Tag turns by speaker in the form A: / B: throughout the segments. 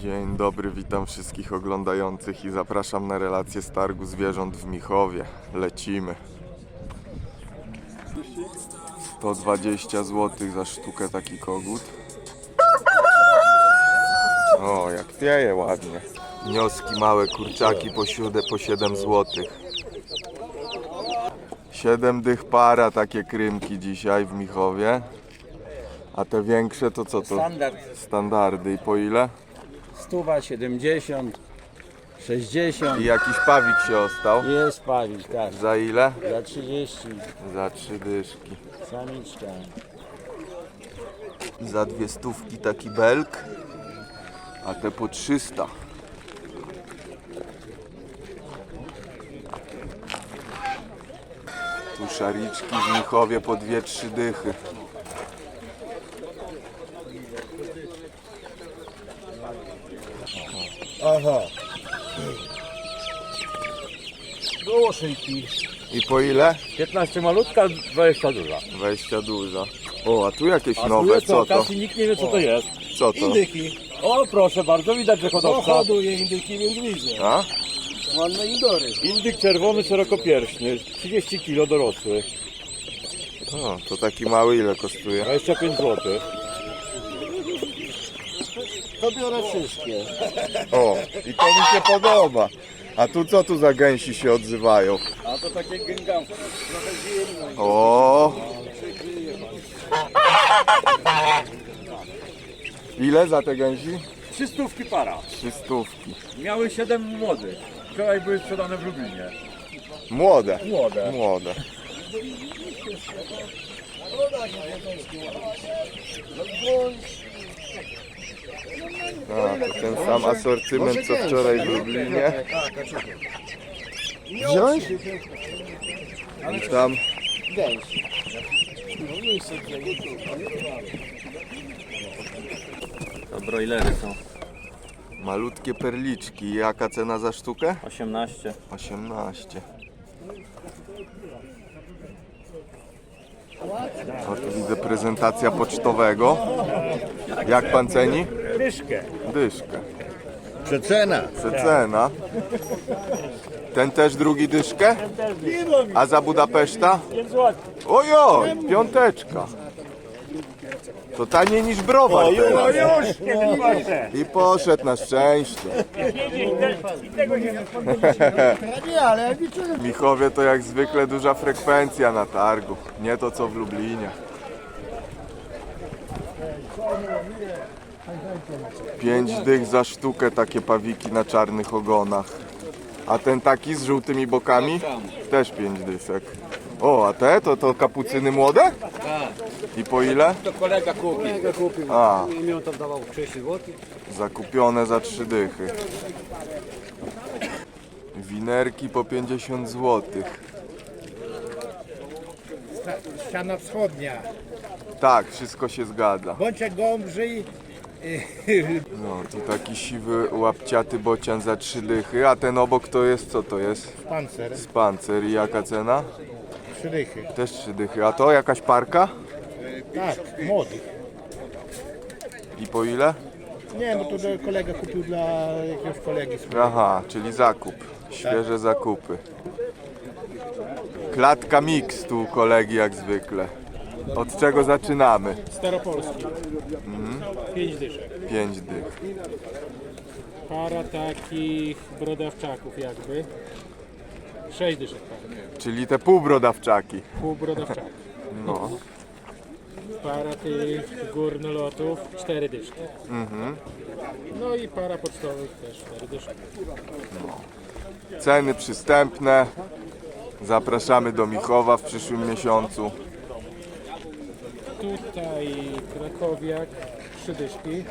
A: Dzień dobry, witam wszystkich oglądających i zapraszam na relację z targu zwierząt w Michowie. Lecimy. 120 zł za sztukę taki kogut. O, jak pieje ładnie. Wnioski małe, kurczaki po, sióde, po 7 zł. 7 dych para takie krymki dzisiaj w Michowie. A te większe to co to?
B: Standard
A: Standardy i po ile?
B: Stuwa 70, 60.
A: I jakiś pawik się ostał.
B: Jest pawik, tak.
A: Za ile?
B: Za 30,
A: Za trzy dyszki.
B: samiczka.
A: Za dwie stówki taki belk, a te po 300. Tu szariczki w Michowie po dwie, trzy dychy.
B: Aha. Było szyjki.
A: I po ile?
B: 15 malutka, 20 duża.
A: 20 duża. O, a tu jakieś
B: A tu
A: nowe,
B: jest
A: co to?
B: okaz i nikt nie wie co to jest.
A: Co to?
C: Indyki.
B: O proszę bardzo, widać, że
C: No
B: hodowca.
C: hoduje indyki, więc widzę.
A: A?
C: Ładne indory.
B: Indyk czerwony, szerokopierśny, 30 kg dorosły,
A: O, to taki mały ile kosztuje?
B: 25 zł.
C: To biorę wszystkie.
A: O, i to mi się podoba. A tu co tu za gęsi się odzywają?
B: A to takie gęgamki.
A: O! Ile za te gęsi?
B: Trzy stówki para.
A: Trzy stówki.
B: Miały 7 młodych. Wczoraj były sprzedane w Lublinie.
A: Młode.
B: Młode.
A: Młode. A, to ten sam asortyment co wczoraj w Lublinie.
C: Wziąć?
A: I tam.
B: To broilery są.
A: malutkie perliczki. Jaka cena za sztukę?
B: 18.
A: 18. O, tu widzę prezentacja pocztowego. Jak pan ceni?
B: Dyszkę.
A: Dyszkę.
C: Przecena.
A: Przecena. Ten też drugi dyszkę? A za Budapeszta?
B: 5 zł.
A: Ojoj, piąteczka. To taniej niż browar teraz.
B: już, kiedy patrzę.
A: I poszedł na szczęście.
C: Nie, ale
A: Michowie to jak zwykle duża frekwencja na targu. Nie to co w Lublinie. Pięć dych za sztukę takie pawiki na czarnych ogonach. A ten taki z żółtymi bokami? Też pięć dysek. O, a te to, to kapucyny młode? I po ile?
B: To kolega kupi.
C: kolega kupił.
A: A,
C: I mi on tam dawał 30 zł.
A: zakupione za trzy dychy. Winerki po 50 złotych.
D: ściana wschodnia.
A: Tak, wszystko się zgadza.
D: Bądź Gąbrzy,
A: No, tu taki siwy, łapciaty bocian za trzy dychy, a ten obok to jest, co to jest?
D: pancer,
A: Spancer i jaka cena?
D: trzy dychy.
A: Też trzy dychy, a to jakaś parka?
D: Tak, młody.
A: I po ile?
D: Nie, no to do- kolega kupił dla jakiegoś kolegi.
A: Aha, czyli zakup, świeże zakupy. Klatka mix tu u kolegi jak zwykle. Od czego zaczynamy?
E: Staropolski. Pięć dyszek.
A: Pięć dych.
E: Para takich brodawczaków jakby. Sześć dyszek para.
A: Czyli te półbrodawczaki.
E: Pół brodawczaków.
A: No.
E: Para tych górnolotów. Cztery dyszki. No i para pocztowych też cztery dyszki.
A: Ceny przystępne. Zapraszamy do Michowa w przyszłym miesiącu.
E: Tutaj krakowiak. Trzy dyszki.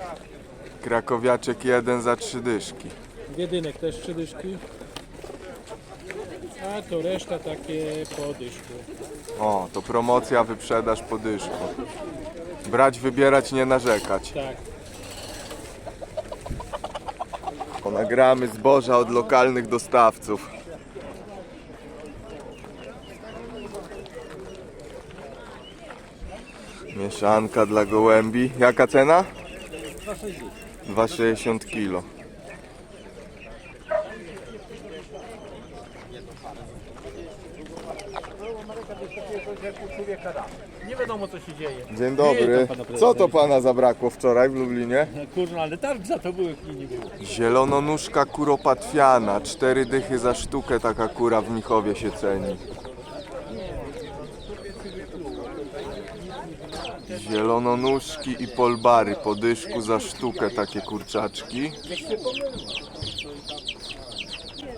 A: Krakowiaczek jeden za trzy dyszki.
E: Wiedynek też trzy dyszki. A to reszta takie po dyszku.
A: O, to promocja, wyprzedaż po dyszku. Brać, wybierać, nie narzekać.
E: Tak.
A: Ponagramy zboża od lokalnych dostawców. Mieszanka dla gołębi. Jaka cena? 2,60 kilo.
B: Nie wiadomo co się dzieje.
A: Dzień dobry. Co to pana zabrakło wczoraj w Lublinie?
B: Kurno, ale targ za to były i nie było.
A: Zielononóżka kuropatwiana. Cztery dychy za sztukę taka kura w Michowie się ceni. Zielononóżki i polbary po dyszku za sztukę takie kurczaczki.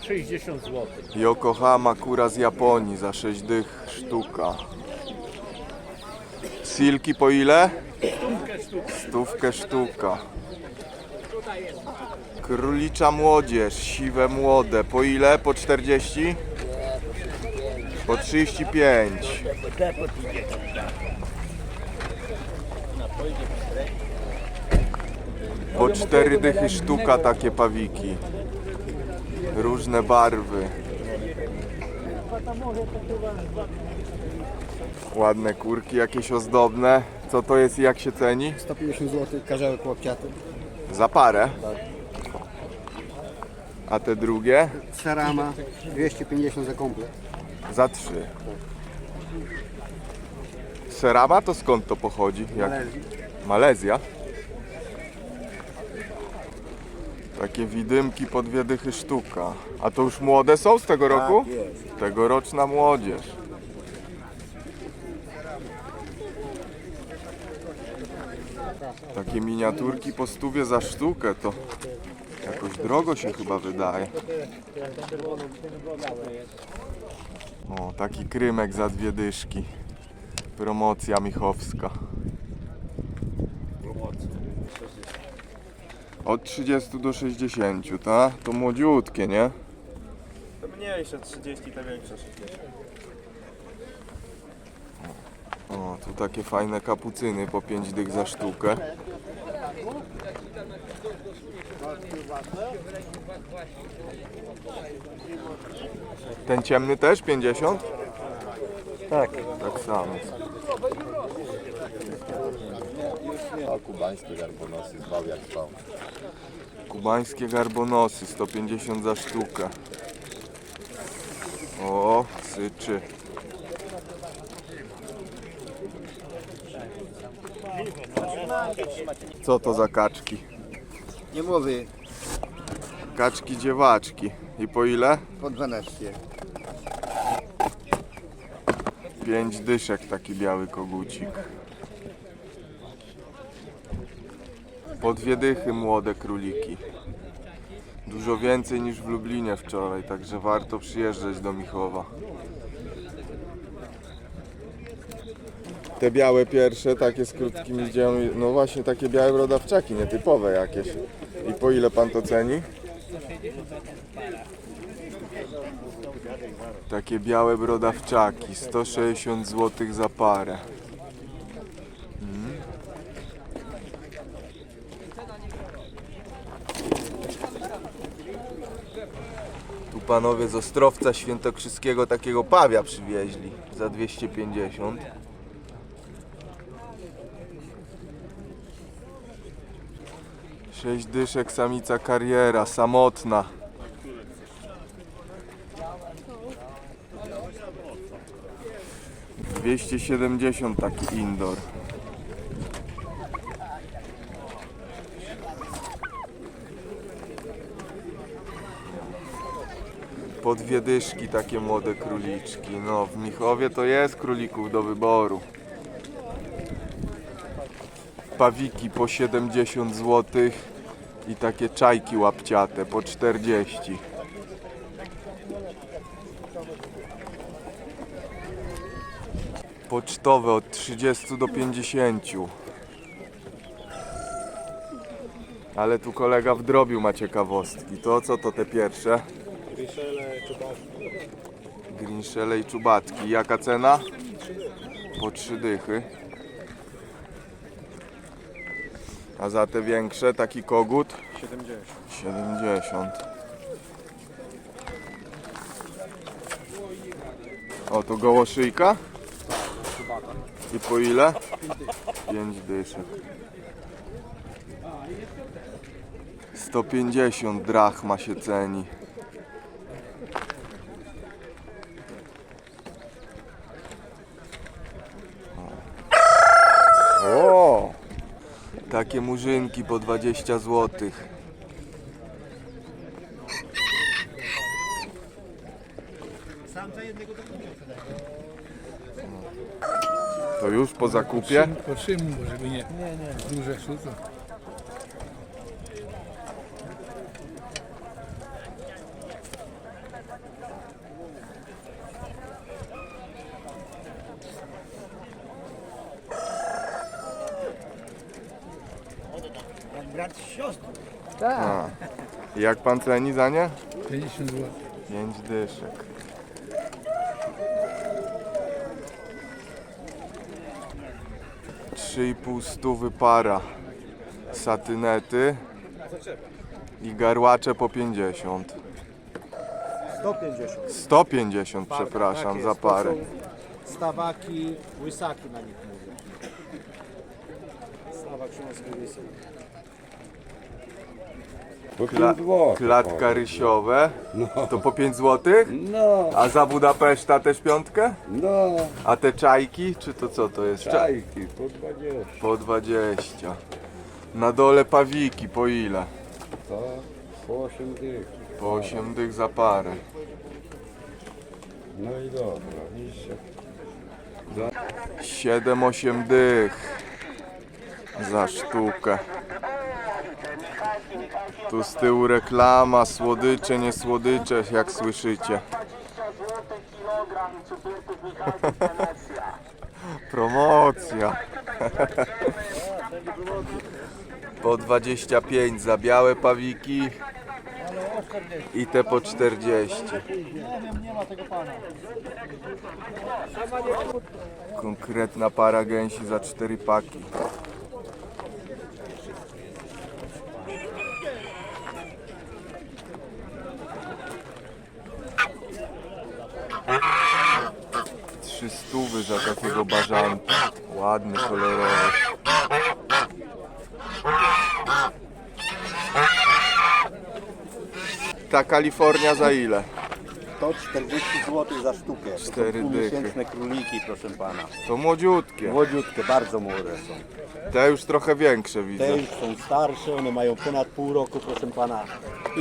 B: 60 zł.
A: Yokohama kura z Japonii za 6 dych sztuka. Silki po ile? Stówkę sztuka. Królicza młodzież, siwe młode. Po ile? Po 40? Po 35. Po 4 dychy sztuka takie pawiki. Różne barwy. Ładne kurki, jakieś ozdobne. Co to jest i jak się ceni?
C: 150 zł karzełek łapciaty.
A: Za parę. A te drugie?
C: Sarama 250 za komplet.
A: Za trzy. Serama to skąd to pochodzi? Jak? Malezja? Takie widymki po dwie dychy sztuka. A to już młode są z tego roku? Tegoroczna młodzież. Takie miniaturki po stówie za sztukę to jakoś drogo się chyba wydaje. O, taki krymek za dwie dyszki. Promocja michowska. Od 30 do 60, tak? To młodziutkie, nie?
F: To mniejsze 30, te większe 60.
A: O, tu takie fajne kapucyny po 5 dych za sztukę. Ten ciemny też 50?
C: Tak.
A: Tak samo.
C: A kubańskie garbonosy zwał jak zwał.
A: Kubańskie garbonosy 150 za sztukę. O, syczy. Co to za kaczki?
C: Nie mówię,
A: Kaczki dziewaczki. I po ile?
C: po 12.
A: 5 dyszek taki biały kogucik. Po dwie dychy młode króliki. Dużo więcej niż w Lublinie wczoraj, także warto przyjeżdżać do Michowa. Te białe pierwsze, takie z krótkimi dziełami, no właśnie takie białe brodawczaki, nietypowe jakieś. I po ile pan to ceni? Takie białe brodawczaki, 160 zł za parę. Mm. Tu panowie z Ostrowca Świętokrzyskiego takiego pawia przywieźli za 250. Sześć dyszek, samica kariera, samotna. 270 taki indoor. Po dwie dyszki takie młode króliczki. No, w Michowie to jest królików do wyboru. Pawiki po 70 zł i takie czajki łapciate po 40. Pocztowe od 30 do 50. Ale tu kolega w drobiu ma ciekawostki. To co to te pierwsze? Grinszele i czubatki. Jaka cena? Po trzy dychy. A za te większe taki kogut?
F: 70.
A: 70. O, to gołoszyjka? I po ile? 5 dyszek. 150 drachma się ceni. O! Takie murzynki po 20 zł. Już po zakupie?
G: Po czym, bo żeby nie, nie, nie. duże szuto.
A: A. Jak pan ceni za nie?
G: 50 zł.
A: 5 dyszek. Trzy i pół stówy para satynety i garłacze po 50.
D: 150.
A: 150 przepraszam za parę.
D: Stawaki, łysaki na nich mówię. Stawak Śląski łysy.
C: Po
A: Kla-
C: 5 zł.
A: klatka rysiowe to po 5 zł?
C: No,
A: A za Budapeszta też piątkę?
C: no,
A: A te czajki, czy to co to jest? Cza-
C: czajki po 20.
A: Po 20. Na dole pawiki po ile?
C: To po 8 dych.
A: Po 8 dych za parę.
C: No i dobra, widzicie.
A: 7-8 dych za sztukę. Tu z tyłu reklama, słodycze, nie słodycze, jak słyszycie. Promocja. Po 25 za białe pawiki i te po 40. Konkretna para gęsi za 4 paki. Trzy stówy za takiego bażanta. Ładny, kolorowy. Ta Kalifornia za ile?
H: To 40 zł za sztukę. To
A: Cztery
H: półmiesięczne króliki, proszę pana.
A: To młodziutkie.
H: Młodziutkie, bardzo młode są.
A: Te już trochę większe widzę.
H: Te już są starsze, one mają ponad pół roku, proszę pana.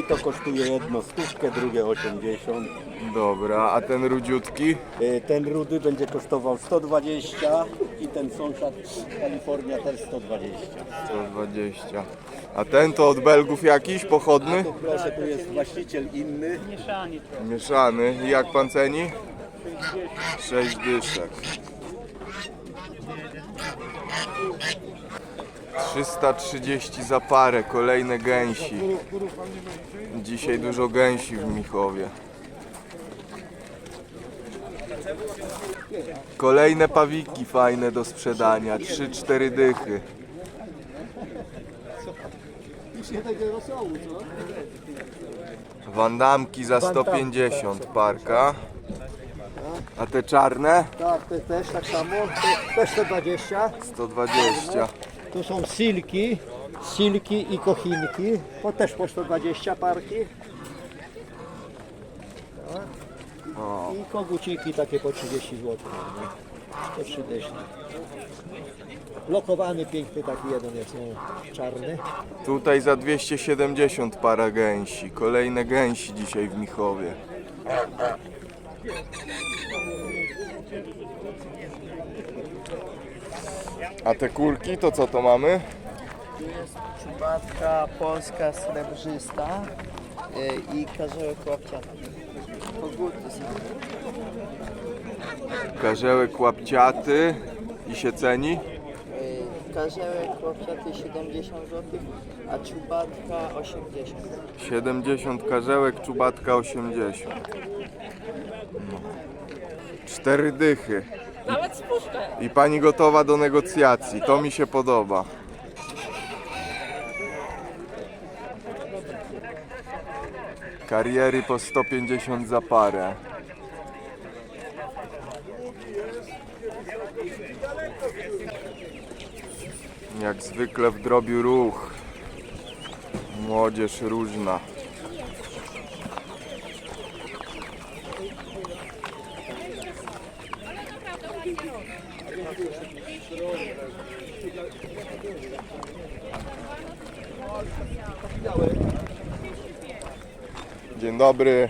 H: I to kosztuje jedno stówkę, drugie 80.
A: Dobra, a ten rudziutki?
H: Y, Ten rudy będzie kosztował 120 i ten sąsiad Kalifornia też 120.
A: 120. A ten to od Belgów jakiś, pochodny?
H: Tu proszę, tu jest właściciel inny.
A: Mieszany. I jak pan ceni? 6 dyszek. 330 za parę, kolejne gęsi. Dzisiaj dużo gęsi w Michowie. Kolejne pawiki fajne do sprzedania, 3-4 dychy. Wandamki za 150 parka. A te czarne?
D: Tak, te też tak samo. Te, też 120.
A: 120.
D: Tu są silki, silki i kochinki. To też po 120 parki. Tak. I koguciki takie po 30 zł. 30. Lokowany piękny taki jeden jest no, czarny.
A: Tutaj za 270 para gęsi. Kolejne gęsi dzisiaj w Michowie. A te kurki to co to mamy?
I: Czubatka polska srebrzysta y, i karzełek łapciany. Koguty są.
A: Karzełek łapciaty i się ceni?
I: Karzełek łapciaty 70 zł, a czubatka 80.
A: 70 karzełek, czubatka 80. No. Cztery dychy. I, I pani gotowa do negocjacji. To mi się podoba. Kariery po 150 za parę. Jak zwykle w drobiu ruch. Młodzież różna. Dzień dobry.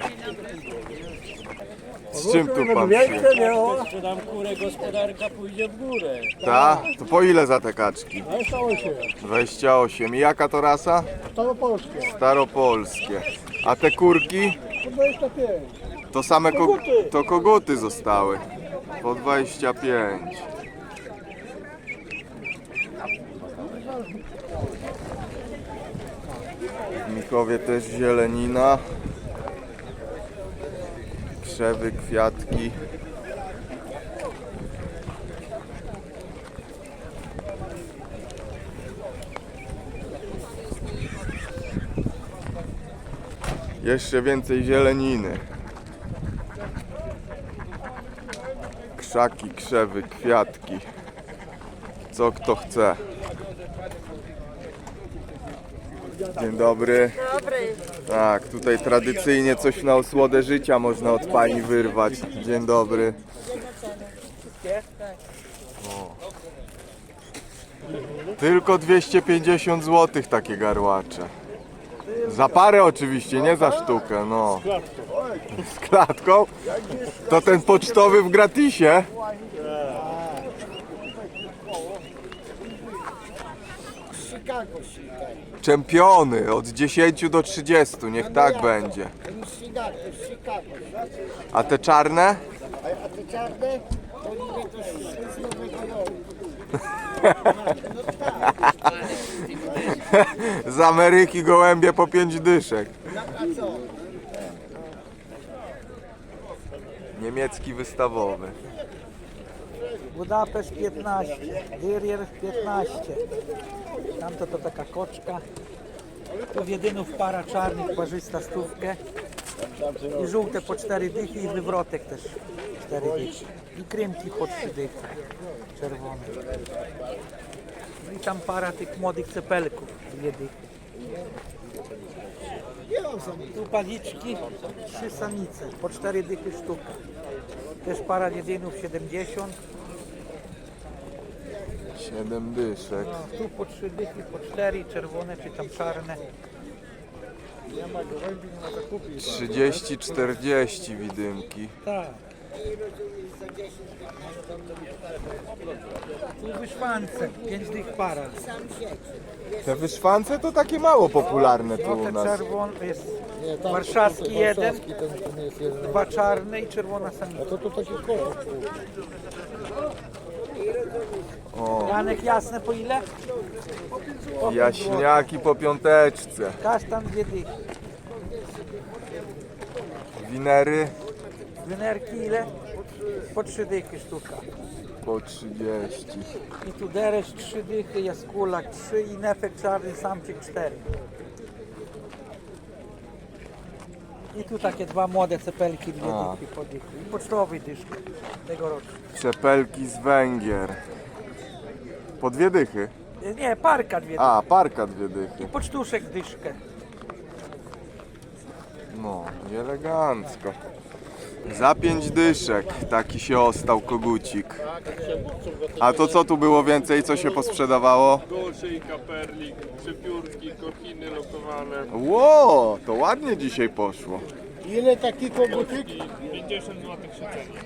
A: Z czym tu pan przyjechał?
D: Sprzedam kurę, gospodarka pójdzie w górę.
A: Ta? To po ile za te kaczki?
D: Ale stało się.
A: 28. I jaka to rasa?
D: Staropolskie.
A: Staropolskie. A te kurki?
D: Po 25.
A: To same ko- to koguty zostały. Po 25. W Michowie też zielenina. Krzewy, kwiatki. Jeszcze więcej zieleniny. Krzaki, krzewy, kwiatki. Co kto chce. Dzień dobry. Tak, tutaj tradycyjnie coś na osłodę życia można od pani wyrwać. Dzień dobry. O. Tylko 250 zł takie garłacze. Za parę oczywiście, nie za sztukę, no. Z klatką? To ten pocztowy w gratisie?
D: Chicago,
A: Czempiony od 10 do 30, niech tak będzie.
D: Chicago, Chicago.
A: A te czarne?
D: A te czarne, to niby to z Nowego Jorku.
A: Z Ameryki gołębie po 5 dyszek.
D: A co?
A: Niemiecki wystawowy.
J: Budapeszt 15, Dyrier 15. Tamto to taka koczka. Tu jedynów para czarnych, parzysta stówkę. I żółte po 4 dychy i wywrotek też 4 dychy. I krymki po 3 dychy. Czerwone. No i tam para tych młodych cepelków, dwie dychy. Tu paliczki, trzy samice, po 4 dychy sztuka. Też para jedynów 70.
A: 7 dyszek.
J: No, tu po trzy dychy, po cztery, czerwone czy tam czarne.
A: 30-40 widymki.
J: Tak. Tu wyszwance, pięć dych para.
A: Te wyszwance to takie mało popularne tu u
J: Trochę
A: nas.
J: czerwony jest warszawski jeden, dwa czarne i czerwona samica.
D: To to taki kolor.
A: O,
J: Janek jasne po ile? Po pięć
A: jaśniaki po piąteczce.
J: Kasztan dwie dychy.
A: Winery
J: Wynerki ile? Po trzy dychy sztuka.
A: po 30.
J: I tu deresz trzy dychy, jaskulak trzy i nefek czarny samczyk cztery. I tu takie dwa młode cepelki, dwie
A: A.
J: dychy po dychy. I pocztowy dyszki tegoroczny.
A: Cepelki z Węgier. Po dwie dychy.
J: Nie, parka dwie dychy.
A: A, parka dwie dychy.
J: I pocztuszek dyszkę.
A: No, i elegancko. Za pięć dyszek taki się ostał kogucik. A to co tu było więcej, co się posprzedawało?
F: Golszyjka, perlik, przepiórki, kochiny lokowane.
A: Ło, to ładnie dzisiaj poszło.
D: Ile taki kogutyk?
F: 50 zł się ceni.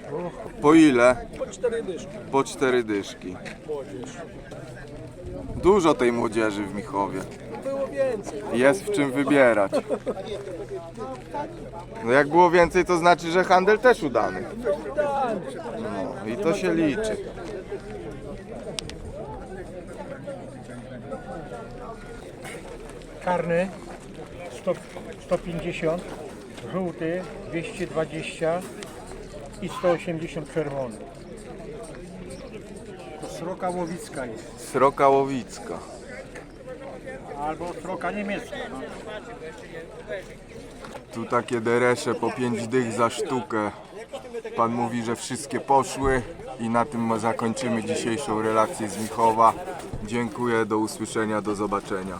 A: Po ile?
D: Po cztery dyszki.
A: Po cztery dyszki. Dużo tej młodzieży w Michowie. Jest w czym wybierać. No jak było więcej, to znaczy, że handel też udany. No i to się liczy.
E: Czarny 100, 150, żółty 220 i 180 czerwony. Sroka łowicka jest,
A: Sroka łowicka.
E: albo sroka niemiecka. No.
A: Tu takie deresze po 5 dych za sztukę. Pan mówi, że wszystkie poszły i na tym zakończymy dzisiejszą relację z Michowa. Dziękuję, do usłyszenia, do zobaczenia.